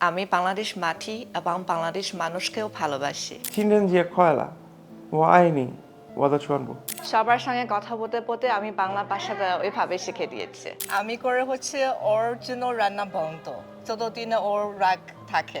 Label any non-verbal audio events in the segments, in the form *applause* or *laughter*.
আমি বাংলাদেশ মাটি এবং বাংলাদেশ মানুষকেও ভালোবাসি। চিনেন যে কয়লা? ও আইনি সবার সঙ্গে কথা বলতে বলতে আমি বাংলা ভাষাটা ওইভাবে শিখে দিয়েছে। আমি করে হচ্ছে ওর জন্য রান্না বন্ধ। যতদিন ওর রাগ থাকে।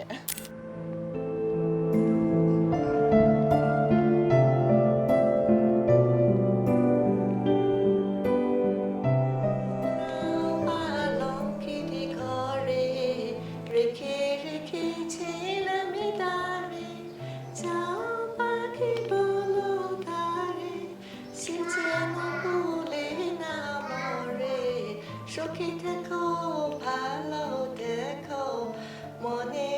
মনে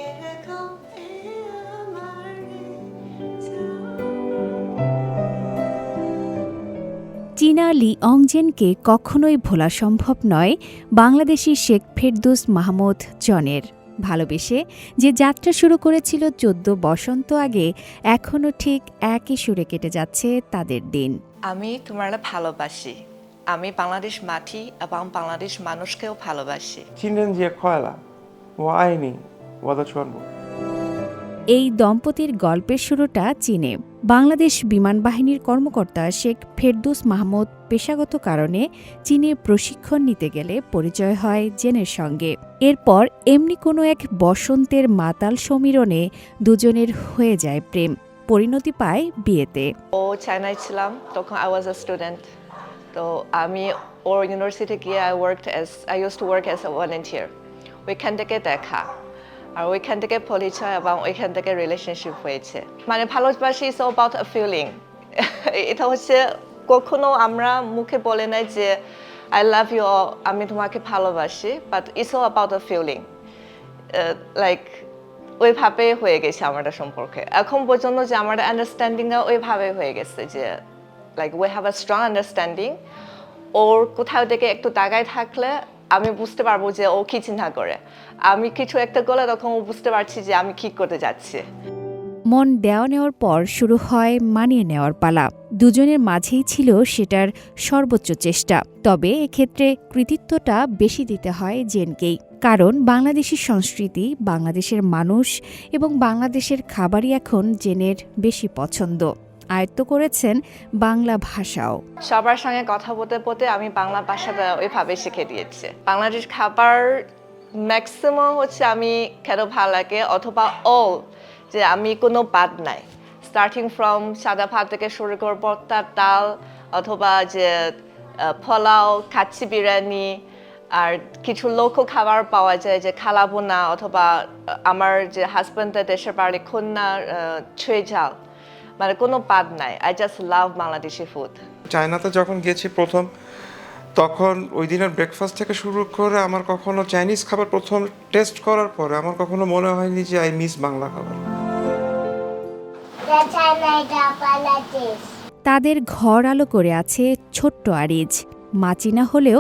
চীনা লি অংজেনকে কখনোই ভোলা সম্ভব নয় বাংলাদেশি শেখ ফেরদুস মাহমুদ জনের। ভালোবেসে যে যাত্রা শুরু করেছিল চোদ্দ বসন্ত আগে এখনও ঠিক একই সুরে কেটে যাচ্ছে তাদের দিন। আমি তোমার ভালোবাসি। আমি বাংলাদেশ মাটি এবং বাংলাদেশ মানুষকেও ভালোবাসি। চিনেন যে খয়লা ও আইনি এই দম্পতির গল্পের শুরুটা চীনে। বাংলাদেশ বিমান বাহিনীর কর্মকর্তা শেখ ফেরদুস মাহমুদ পেশাগত কারণে চীনে প্রশিক্ষণ নিতে গেলে পরিচয় হয় জেনের সঙ্গে। এরপর এমনি কোনো এক বসন্তের মাতাল সমীরণে দুজনের হয়ে যায় প্রেম। পরিণতি পায় বিয়েতে। ও চায়নায় ছিলাম তখন I was a student তো আমি ওর ইউনিভার্সিটি গিয়ে I work as I use to work as a volunteer ওইখান থেকে দেখা আর ওইখান থেকে পরিচয় এবং ওইখান থেকে রিলেশনশিপ হয়েছে মানে ভালোবাসি ইস অ্যাবাউট আ ফিলিং *laughs* এটা হচ্ছে কখনো আমরা মুখে বলে নাই যে আই লাভ ইউ আমি তোমাকে ভালোবাসি but it's about a feeling like ওইভাবে হয়ে গেছে আমাদের সম্পর্কে এখন পর্যন্ত যে আমাদের আন্ডারস্ট্যান্ডিংটা ওইভাবে হয়ে গেছে যে like we have a strong understanding ওর কোথাও থেকে একটু তাকায় থাকলে আমি বুঝতে পারব যে ও কি চিন্তা করে। আমি কিছু একটা করলে তখন ও বুঝতে পারছি যে আমি কি করতে যাচ্ছি। মন দেওয়া নেওয়ার পর শুরু হয় মানিয়ে নেওয়ার পালা। দুজনের মাঝেই ছিল সেটার সর্বোচ্চ চেষ্টা। তবে এক্ষেত্রে কৃতিত্বটা বেশি দিতে হয় জেনকেই। কারণ বাংলাদেশের সংস্কৃতি, বাংলাদেশের মানুষ এবং বাংলাদেশের খাবারই এখন জেনের বেশি পছন্দ। আয়ত্ত করেছেন বাংলা ভাষাও। সবার সঙ্গে কথা বলতে বলতে আমি বাংলা ভাষাটা ওইভাবে শিখে দিয়েছি। বাংলাদেশ খাবার ম্যাক্সিমাম হচ্ছে আমি খেতে ভালো লাগে অথবা অল যে আমি কোনো বাদ নাই। স্টার্টিং ফ্রম সাদা ভাত থেকে শুরু করে ভর্তা, ডাল অথবা যে পোলাও কাচ্চি বিরিয়ানি আর কিছু লোকও খাবার পাওয়া যায় যে খালাবোনা অথবা আমার যে হাজব্যান্ডের দেশের বাড়ি খুলনা ছুঁয়ে ঝাল মানে কোনো বাদ নাই। I just love Bangladeshi food চায়নাতে যখন গেছি প্রথম তখন ওই দিনের ব্রেকফাস্ট থেকে শুরু করে আমার কখনো চাইনিজ খাবার প্রথম টেস্ট করার পরে আমার কখনো মনে হয়নি যে আই মিস বাংলা খাবার. তাদের ঘর আলো করে আছে ছোট্ট আরিজ। মাচিনা হলেও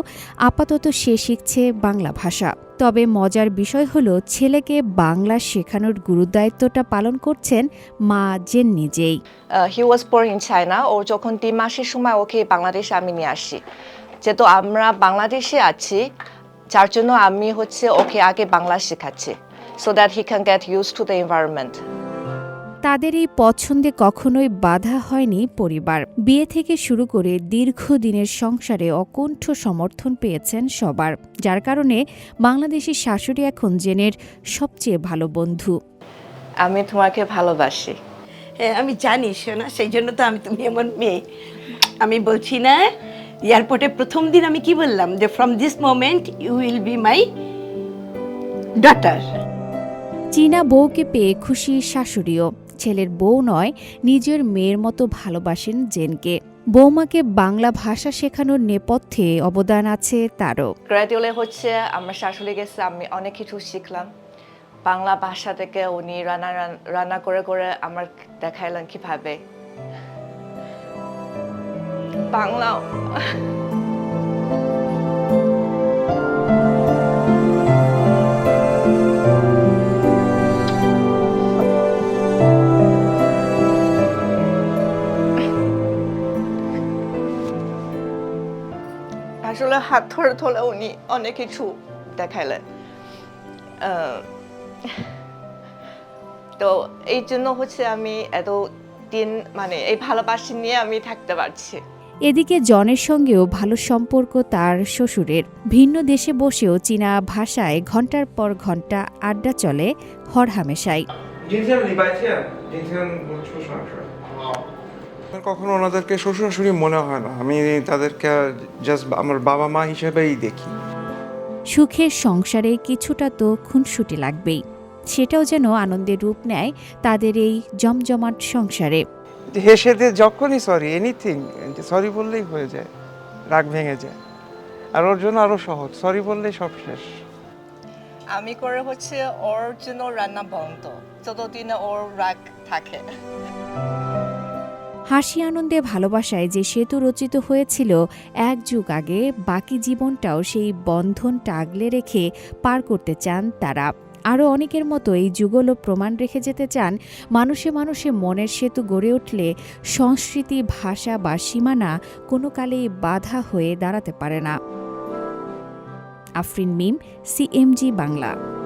আপাতত সে শিখছে বাংলা ভাষা। তবে মজার বিষয় হলো ছেলেকে বাংলা শেখানোর গুরুদায়িত্বটা পালন করছেন মা জেন নিজেই। He was born in China ও যখন তিন মাসের সময় ওকে বাংলাদেশে আমি নিয়ে আসি। যেহেতু আমরা বাংলাদেশে আছি, যার জন্য আমি হচ্ছে ওকে আগে বাংলা শেখাচ্ছি so that he can get use to the environment তাদের এই পছন্দে কখনোই বাধা হয়নি পরিবার। বিয়ে থেকে শুরু করে দীর্ঘদিনের সংসারে অকণ্ঠ সমর্থন পেয়েছেন সবার যার কারণে বাংলাদেশি শাশুড়ি এখন জেনের সবচেয়ে ভালো বন্ধু। আমি তোমাকে ভালোবাসি। হ্যাঁ আমি জানি শোনা সেই জন্য তো আমি তুমি আমার মেয়ে। আমি বলছি না এয়ারপোর্টে প্রথম দিন আমি কি বললাম? যে from this moment you will be my daughter চীনা বউকে পেয়ে খুশি শাশুড়িও। ছেলের বউ নয়, নিজের মেয়ের মতো ভালোবাসেন জেনকে। বৌমাকে বাংলা ভাষা শেখানোর নেপথ্যে অবদান আছে তারও। গ্র্যাজুয়ালি হচ্ছে, আমার শাশুড়ি গেছে, আমি অনেক কিছু শিখলাম। বাংলা ভাষা থেকে উনি রান্না রান্না করে করে আমার দেখাইলেন কীভাবে। বাংলা আসলে হাত ধরে ধরে উনি অনেক কিছু দেখাইলেন। আহ, তো এই জন্য হচ্ছে আমি এত দিন মানে এই ভালোবাসি নিয়ে আমি থাকতে পারছি। এদিকে জনের সঙ্গেও ভালো সম্পর্ক তার শ্বশুরের। ভিন্ন দেশে বসেও চীনা ভাষায় ঘণ্টার পর ঘণ্টা আড্ডা চলে হরহামেশাই। আমার কখনো ওনাদেরকে শ্বশুর শাশুড়ি মনে হয় না? আমি তাদেরকে জাস্ট আমার বাবা মা হিসেবেই দেখি। সুখের সংসারে কিছুটা তো খুনসুটি লাগবেই। সেটাও যেন আনন্দের রূপ নেয় তাদের এই জমজমাট সংসারে। হেসে দিয়ে যখনই সরি এনিথিং সরি বললেই হয়ে যায় রাগ ভেঙে যায়। আর ওর জন্য আরও সহজ সরি বললেই সব শেষ। আমি করে হচ্ছে ওর জন্য রান্না বন্ধ যতদিন ওর রাগ থাকে হাসি আনন্দে ভালোবাসায় যে সেতু রচিত হয়েছিল এক যুগ আগে, বাকি জীবনটাও সেই বন্ধনটা আগলে রেখে পার করতে চান তারা। আরও অনেকের মতো এই যুগলও প্রমাণ রেখে যেতে চান মানুষে মানুষে মনের সেতু গড়ে উঠলে সংস্কৃতি, ভাষা বা সীমানা কোনো কালেই বাধা হয়ে দাঁড়াতে পারে না। আফরিন মিম, সিএমজি বাংলা।